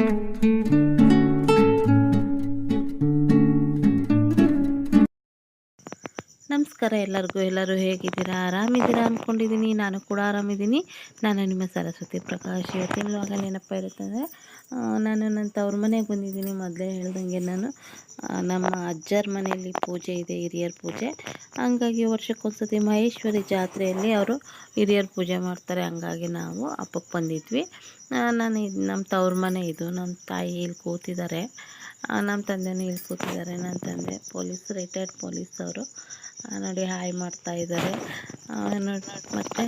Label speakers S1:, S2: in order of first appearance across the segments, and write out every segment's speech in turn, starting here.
S1: Música ನಮಸ್ಕಾರ ಎಲ್ಲರಿಗೂ, ಎಲ್ಲರೂ ಹೇಗಿದ್ದೀರಾ? ಆರಾಮಿದ್ದೀರಾ ಅಂದ್ಕೊಂಡಿದ್ದೀನಿ ನಾನು ಕೂಡ ಆರಾಮಿದ್ದೀನಿ. ನಾನು ನಿಮ್ಮ ಸರಸ್ವತಿ ಪ್ರಕಾಶ್. ಇವತ್ತಿನ ನೆನಪ ಇರುತ್ತಂದರೆ ನಾನು ನನ್ನ ತವ್ರ ಮನೆಗೆ ಬಂದಿದ್ದೀನಿ. ಮೊದಲೇ ಹೇಳ್ದಂಗೆ ನಾನು ನಮ್ಮ ಅಜ್ಜರ ಮನೆಯಲ್ಲಿ ಪೂಜೆ ಇದೆ, ಹಿರಿಯರ ಪೂಜೆ. ಹಂಗಾಗಿ ವರ್ಷಕ್ಕೊಂದ್ಸತಿ ಮಹೇಶ್ವರಿ ಜಾತ್ರೆಯಲ್ಲಿ ಅವರು ಹಿರಿಯರ ಪೂಜೆ ಮಾಡ್ತಾರೆ. ಹಂಗಾಗಿ ನಾವು ಹಬ್ಬಕ್ಕೆ ಬಂದಿದ್ವಿ. ನಾನು ಇದು, ನಮ್ಮ ತವ್ರ ಮನೆ ಇದು. ನಮ್ಮ ತಾಯಿ ಇಲ್ಲಿ ಕೂತಿದ್ದಾರೆ. ನಮ್ಮ ತಂದೆನೂ ಇಲ್ಲಿ ಕೂತಿದ್ದಾರೆ. ನನ್ನ ತಂದೆ ಪೊಲೀಸ್, ರಿಟೈರ್ಡ್ ಪೊಲೀಸ್ ಅವರು. ನೋಡಿ ಹಾಯ್ ಮಾಡ್ತಾ ಇದ್ದಾರೆ. ಮತ್ತೆ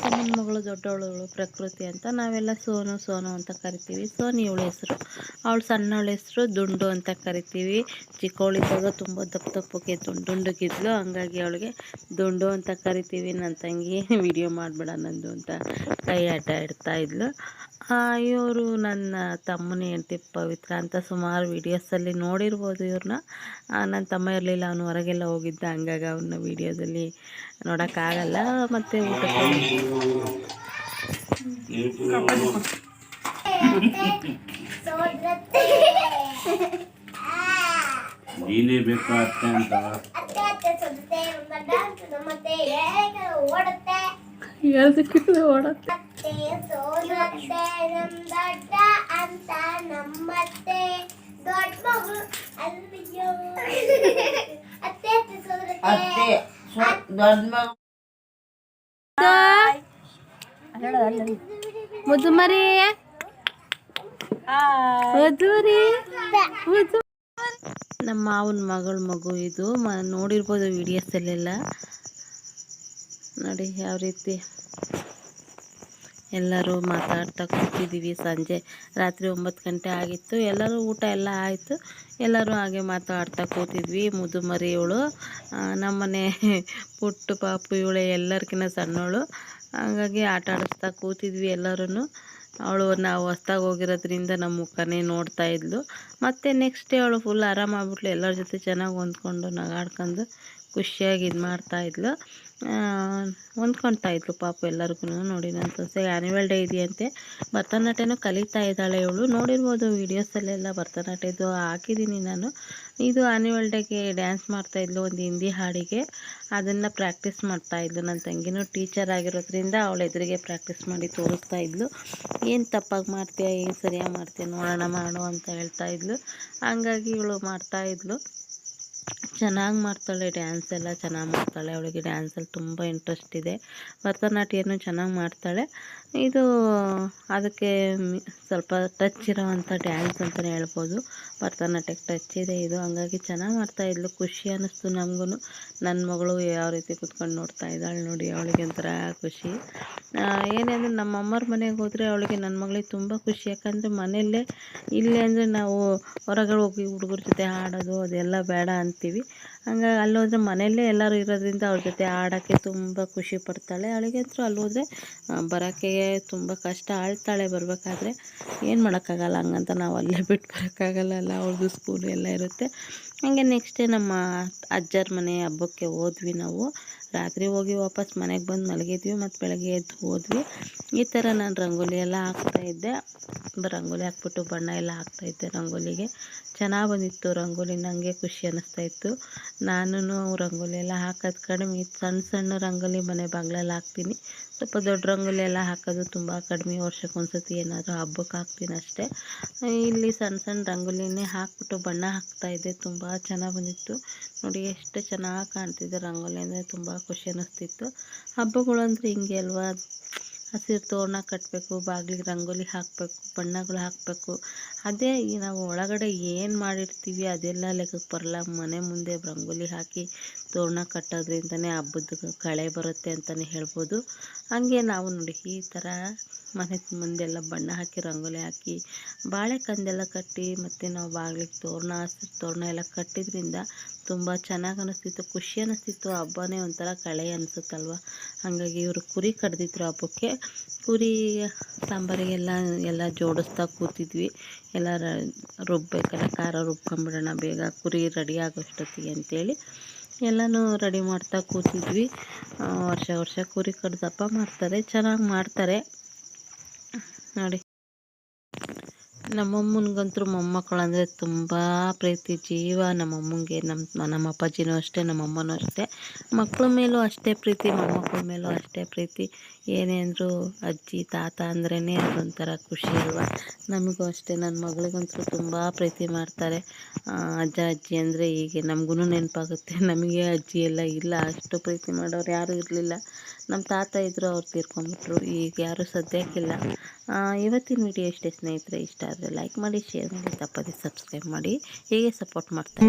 S1: ಸಣ್ಣ ಮಗಳು ದೊಡ್ಡವಳು ಪ್ರಕೃತಿ ಅಂತ. ನಾವೆಲ್ಲ ಸೋನು ಸೋನು ಅಂತ ಕರಿತೀವಿ. ಸೋನಿ ಇವಳ ಹೆಸರು. ಅವಳು ಸಣ್ಣವಳ ಹೆಸರು ದುಂಡು ಅಂತ ಕರಿತೀವಿ. ಚಿಕ್ಕವಳಿದ್ದಾಗ ತುಂಬ ದಪ್ಪ ದಪ್ಪಕ್ಕೆ ದುಂಡು ದುಂಡಗಿದ್ಲು. ಹಂಗಾಗಿ ಅವಳಿಗೆ ದುಂಡು ಅಂತ ಕರಿತೀವಿ. ನನ್ನ ತಂಗಿ ವಿಡಿಯೋ ಮಾಡಬೇಡ ನಂದು ಅಂತ ಕೈ ಆಟ ಇಡ್ತಾ ಇದ್ಲು. ಇವರು ನನ್ನ ತಮ್ಮನ ಹೆಂಡತಿ ಪವಿತ್ರ ಅಂತ ಸುಮಾರು ವೀಡಿಯೋಸಲ್ಲಿ ನೋಡಿರ್ಬೋದು ಇವ್ರನ್ನ ನನ್ನ ತಮ್ಮ ಇರಲಿಲ್ಲ. ಅವನು ಹೊರಗೆಲ್ಲ ಹೋಗಿದ್ದ. ಹಂಗಾಗಿ ಅವನ್ನ ವೀಡಿಯೋದಲ್ಲಿ ನೋಡೋಕ್ಕಾಗಲ್ಲ ಮತ್ತು ಊಟಕ್ಕೆ
S2: ನೀನೇ ಬೇಕಾ ಅತ್ತೆ ಅಂತ?
S3: ಓಡುತ್ತೆ ಅತ್ತೆ ಸೋದತ್ತೆ ನಮ್ ದೊಡ್ಡ ಅಂತ ನಮ್ಮತ್ತೆ ದೊಡ್ಡ ಮಗಳು ಅಲ್ಲಿಯೋ ಅತ್ತೆ ಅತ್ತೆ ಸೋದರತ್ತೆ.
S4: ಅತ್ತೆ ದೊಡ್ಡ ಮಗ.
S1: ಮುದ್ದು. ಮರಿ ಮುದ್ದು ಮರಿ. ಮುದ್ದು ನಮ್ಮ ಮಾವನ ಮಗಳ ಮಗು ಇದು. ಮ, ನೋಡಿರ್ಬೋದು ವಿಡಿಯೋಸಲ್ಲೆಲ್ಲ ನೋಡಿ, ಯಾವ ರೀತಿ. ಎಲ್ಲರೂ ಮಾತಾಡ್ತಾ ಕೂತಿದ್ದೀವಿ. ಸಂಜೆ ರಾತ್ರಿ ಒಂಬತ್ತು ಗಂಟೆ ಆಗಿತ್ತು. ಎಲ್ಲರೂ ಊಟ ಎಲ್ಲ ಆಯಿತು. ಎಲ್ಲರೂ ಹಾಗೆ ಮಾತಾಡ್ತಾ ಕೂತಿದ್ವಿ. ಇವಳು ನಮ್ಮನೆ ಪುಟ್ಟು ಪಾಪು, ಇವಳೆ ಎಲ್ಲರಿಗಿಂತ ಸಣ್ಣವಳು. ಹಾಗಾಗಿ ಆಟ ಆಡಿಸ್ತಾ ಕೂತಿದ್ವಿ ಎಲ್ಲರೂ ಅವಳು ನಾವು ಹೊಸ್ದಾಗಿ ಹೋಗಿರೋದ್ರಿಂದ ನಮ್ಮ ಮುಖನೇ ನೋಡ್ತಾ ಇದ್ಲು. ಮತ್ತು ನೆಕ್ಸ್ಟ್ ಡೇ ಅವಳು ಫುಲ್ ಆರಾಮಾಗ್ಬಿಟ್ಲು. ಎಲ್ಲರ ಜೊತೆ ಚೆನ್ನಾಗಿ ಹೊಂದ್ಕೊಂಡು ನಗಾಡ್ಕೊಂಡು ಖುಷಿಯಾಗಿ ಇದು ಮಾಡ್ತಾಯಿದ್ಲು ಹೊಂದ್ಕೊಳ್ತಾ ಇದ್ಲು ಪಾಪ ಎಲ್ಲರಿಗೂ ನೋಡಿ ನನ್ನ ಸೊಸೆ ಆ್ಯನಿವಲ್ ಡೇ ಇದೆಯಂತೆ ಭರತನಾಟ್ಯನೂ ಕಲಿತಾ ಇದ್ದಾಳೆ ಇವಳು. ನೋಡಿರ್ಬೋದು ವೀಡಿಯೋಸಲ್ಲೆಲ್ಲ ಭರತನಾಟ್ಯದ್ದು ಹಾಕಿದ್ದೀನಿ ನಾನು. ಇದು ಆ್ಯನಿವಲ್ ಡೇಗೆ ಡ್ಯಾನ್ಸ್ ಮಾಡ್ತಾಯಿದ್ಲು ಒಂದು ಹಿಂದಿ ಹಾಡಿಗೆ. ಅದನ್ನು ಪ್ರಾಕ್ಟೀಸ್ ಮಾಡ್ತಾಯಿದ್ಲು ನನ್ನ ತಂಗಿನೂ ಟೀಚರ್ ಆಗಿರೋದ್ರಿಂದ ಅವಳು ಎದುರಿಗೆ ಪ್ರಾಕ್ಟೀಸ್ ಮಾಡಿ ತೋರಿಸ್ತಾ ಇದ್ಲು. ಏನು ತಪ್ಪಾಗಿ ಮಾಡ್ತೀಯ, ಏನು ಸರಿಯಾಗಿ ಮಾಡ್ತೀಯ, ನೋಡೋಣ ಮಾಡು ಅಂತ ಹೇಳ್ತಾ ಇದ್ಲು. ಹಂಗಾಗಿ ಇವಳು ಮಾಡ್ತಾಯಿದ್ಲು ಚೆನ್ನಾಗಿ ಮಾಡ್ತಾಳೆ ಡ್ಯಾನ್ಸ್ ಎಲ್ಲ, ಚೆನ್ನಾಗಿ ಮಾಡ್ತಾಳೆ. ಅವಳಿಗೆ ಡ್ಯಾನ್ಸಲ್ಲಿ ತುಂಬ ಇಂಟ್ರೆಸ್ಟ್ ಇದೆ. ಭರತನಾಟ್ಯನೂ ಚೆನ್ನಾಗಿ ಮಾಡ್ತಾಳೆ. ಇದು, ಅದಕ್ಕೆ ಸ್ವಲ್ಪ ಟಚ್ ಇರೋವಂಥ ಡ್ಯಾನ್ಸ್ ಅಂತಲೇ ಹೇಳ್ಬೋದು. ಭರತನಾಟ್ಯಕ್ಕೆ ಟಚ್ ಇದೆ, ಇದು. ಹಂಗಾಗಿ ಚೆನ್ನಾಗಿ ಮಾಡ್ತಾಯಿದ್ಲು ಖುಷಿ ಅನ್ನಿಸ್ತು ನಮಗೂ ನನ್ನ ಮಗಳು ಯಾವ ರೀತಿ ಕುತ್ಕೊಂಡು ನೋಡ್ತಾ ಇದ್ದಾಳೆ ನೋಡಿ, ಅವಳಿಗೆ ಒಂಥರ ಖುಷಿ. ಏನೇ ಅಂದರೆ ನಮ್ಮ ಅಮ್ಮರ ಮನೆಗೆ ಹೋದರೆ ಅವಳಿಗೆ ನನ್ನ ಮಗಳಿಗೆ ತುಂಬ ಖುಷಿ. ಯಾಕಂದರೆ ಮನೆಯಲ್ಲೇ ಇಲ್ಲೇ ಅಂದರೆ ನಾವು ಹೊರಗಡೆ ಹೋಗಿ ಹುಡುಗರ ಜೊತೆ ಆಡೋದು ಅದೆಲ್ಲ ಬೇಡ ಅಂತೀವಿ. ಹಂಗಾಗಿ ಅಲ್ಲೋದ್ರೆ ಮನೆಯಲ್ಲೇ ಎಲ್ಲರೂ ಇರೋದ್ರಿಂದ ಅವ್ರ ಜೊತೆ ಆಡೋಕ್ಕೆ ತುಂಬ ಖುಷಿ ಪಡ್ತಾಳೆ. ಅವಳಿಗಂತೂ ಅಲ್ಲೋದ್ರೆ ಬರೋಕ್ಕೆ ತುಂಬ ಕಷ್ಟ. ಆಳ್ತಾಳೆ ಬರಬೇಕಾದ್ರೆ. ಏನು ಮಾಡೋಕ್ಕಾಗಲ್ಲ, ಹಂಗಂತ ನಾವು ಅಲ್ಲೇ ಬಿಟ್ಟು ಬರೋಕ್ಕಾಗಲ್ಲ ಅಲ್ಲ ಅವ್ರದ್ದು ಸ್ಕೂಲು ಎಲ್ಲ ಇರುತ್ತೆ. ಹಂಗೆ ನೆಕ್ಸ್ಟ್ ನಮ್ಮ ಅಜ್ಜರ ಮನೆ ಹಬ್ಬಕ್ಕೆ ಹೋದ್ವಿ ನಾವು. ರಾತ್ರಿ ಹೋಗಿ ವಾಪಸ್ ಮನೆಗೆ ಬಂದು ಮಲಗಿದ್ವಿ ಮತ್ತು ಬೆಳಗ್ಗೆ ಎದ್ದು ಹೋದ್ವಿ. ಈ ಥರ ನಾನು ರಂಗೋಲಿ ಎಲ್ಲ ಹಾಕ್ತಾಯಿದ್ದೆ ರಂಗೋಲಿ ಹಾಕ್ಬಿಟ್ಟು ಬಣ್ಣ ಎಲ್ಲ ಹಾಕ್ತಾಯಿದ್ದೆ ರಂಗೋಲಿಗೆ. ಚೆನ್ನಾಗಿ ಬಂದಿತ್ತು ರಂಗೋಲಿ ನನಗೆ ಖುಷಿ ಅನ್ನಿಸ್ತಾ ಇತ್ತು. ನಾನು ರಂಗೋಲಿ ಎಲ್ಲ ಹಾಕೋದು ಕಡಿಮೆ. ಸಣ್ಣ ಸಣ್ಣ ರಂಗೋಲಿ ಮನೆ ಬಾಗ್ಲಲ್ಲಿ ಹಾಕ್ತೀನಿ. ಸ್ವಲ್ಪ ದೊಡ್ಡ ರಂಗೋಲಿ ಎಲ್ಲ ಹಾಕೋದು ತುಂಬ ಕಡಿಮೆ. ವರ್ಷಕ್ಕೊಂದ್ಸತಿ ಏನಾದರೂ ಹಬ್ಬಕ್ಕೆ ಹಾಕ್ತೀನಿ ಅಷ್ಟೇ. ಇಲ್ಲಿ ಸಣ್ಣ ಸಣ್ಣ ರಂಗೋಲಿನೇ ಹಾಕ್ಬಿಟ್ಟು ಬಣ್ಣ ಹಾಕ್ತಾಯಿದ್ದೆ ತುಂಬ ಚೆನ್ನಾಗಿ ಬಂದಿತ್ತು. ನೋಡಿ, ಎಷ್ಟು ಚೆನ್ನಾಗಿ ಕಾಣ್ತಿದೆ ರಂಗೋಲಿ ಅಂದರೆ ತುಂಬ ಖುಷಿ ಅನ್ನಿಸ್ತಿತ್ತು ಹಬ್ಬಗಳು ಅಂದರೆ ಹಿಂಗೆ ಅಲ್ವಾ? ಹಸಿರು ತೋರಣ ಕಟ್ಟಬೇಕು ಬಾಗಿಲಿಗೆ ರಂಗೋಲಿ ಹಾಕಬೇಕು, ಬಣ್ಣಗಳು ಹಾಕಬೇಕು. ಅದೇ ನಾವು ಒಳಗಡೆ ಏನು ಮಾಡಿರ್ತೀವಿ ಅದೆಲ್ಲ ಲೆಕ್ಕಕ್ಕೆ ಬರಲ್ಲ. ಮನೆ ಮುಂದೆ ರಂಗೋಲಿ ಹಾಕಿ ತೋರಣ ಕಟ್ಟೋದ್ರಿಂದನೇ ಹಬ್ಬದ ಕಳೆ ಬರುತ್ತೆ ಅಂತಲೇ ಹೇಳ್ಬೋದು. ಹಾಗೆ ನಾವು ನೋಡಿ ಈ ಥರ ಮನೆ ಮುಂದೆಲ್ಲ ಬಣ್ಣ ಹಾಕಿ, ರಂಗೋಲಿ ಹಾಕಿ ಬಾಳೆಕಂದೆಲ್ಲ ಕಟ್ಟಿ ಮತ್ತು ನಾವು ಬಾಗಿಲಿಗೆ ತೋರಣ ತೋರಣ ಎಲ್ಲ ಕಟ್ಟಿದ್ರಿಂದ ತುಂಬ ಚೆನ್ನಾಗಿ ಅನ್ನಿಸ್ತಿತ್ತು ಖುಷಿ ಅನ್ನಿಸ್ತಿತ್ತು ಹಬ್ಬನೇ ಒಂಥರ ಕಳೆ ಅನಿಸುತ್ತಲ್ವ? ಹಾಗಾಗಿ ಇವರು ಕುರಿ ಕಡ್ದಿದ್ರು ಹಬ್ಬಕ್ಕೆ. ಕುರಿ ಸಾಂಬಾರಿಗೆಲ್ಲ ಎಲ್ಲ ಜೋಡಿಸ್ತಾ ಕೂತಿದ್ವಿ. ಎಲ್ಲ ರ- ರುಬ್ಬೇಕಲ್ಲ ಖಾರ ರುಬ್ಕೊಂಬಿಡೋಣ, ಬೇಗ ಕುರಿ ರೆಡಿ ಆಗೋಷ್ಟೊತ್ತಿಗೆ ಅಂತೇಳಿ. ಎಲ್ಲನೂ ರೆಡಿ ಮಾಡ್ತಾ ಕೂತಿದ್ವಿ. ವರ್ಷ ವರ್ಷ ಕುರಿ ಕಡ್ದಪ್ಪ ಮಾಡ್ತಾರೆ. ಚೆನ್ನಾಗಿ ಮಾಡ್ತಾರೆ. ನೋಡಿ. ನಮ್ಮಮ್ಮನಿಗಂತೂ ಮೊಮ್ಮಕ್ಕಳು ಅಂದರೆ ತುಂಬ ಪ್ರೀತಿ, ಜೀವ. ನಮ್ಮಮ್ಮಂಗೆ ನಮ್ಮ ನಮ್ಮ ಅಪ್ಪಾಜಿನೂ ಅಷ್ಟೇ, ನಮ್ಮಮ್ಮನೂ ಅಷ್ಟೇ. ಮಕ್ಕಳ ಮೇಲೂ ಅಷ್ಟೇ ಪ್ರೀತಿ, ಮೊಮ್ಮಕ್ಕಳ ಮೇಲೂ ಅಷ್ಟೇ ಪ್ರೀತಿ. ಏನೇ ಅಂದರೂ ಅಜ್ಜಿ, ತಾತ ಅಂದ್ರೇ ಅದೊಂಥರ ಖುಷಿ ಅಲ್ವಾ? ನಮಗೂ ಅಷ್ಟೇ ನನ್ನ ಮಗಳಿಗಂತೂ ತುಂಬ ಪ್ರೀತಿ ಮಾಡ್ತಾರೆ. ಅಜ್ಜ, ಅಜ್ಜಿ ಅಂದರೆ ಹೀಗೆ ನಮಗೂ ನೆನಪಾಗುತ್ತೆ. ನಮಗೆ ಅಜ್ಜಿ ಎಲ್ಲ ಇಲ್ಲ, ಅಷ್ಟು ಪ್ರೀತಿ ಮಾಡೋರು ಯಾರೂ ಇರಲಿಲ್ಲ. ನಮ್ಮ ತಾತ ಇದ್ದರು ಅವ್ರು ತೀರ್ಕೊಂಬಿಟ್ರು ಈಗ ಯಾರೂ ಸದ್ಯಕ್ಕಿಲ್ಲ ಇವತ್ತಿನ ವಿಡಿಯೋ ಇಷ್ಟೇ ಸ್ನೇಹಿತರೆ, ಇಷ್ಟ ಆದರೆ ಲೈಕ್ ಮಾಡಿ ಶೇರ್ ಮಾಡಿ ತಪ್ಪದೆ ಸಬ್ಸ್ಕ್ರೈಬ್ ಮಾಡಿ. ಹೀಗೆ ಸಪೋರ್ಟ್ ಮಾಡ್ತಾರೆ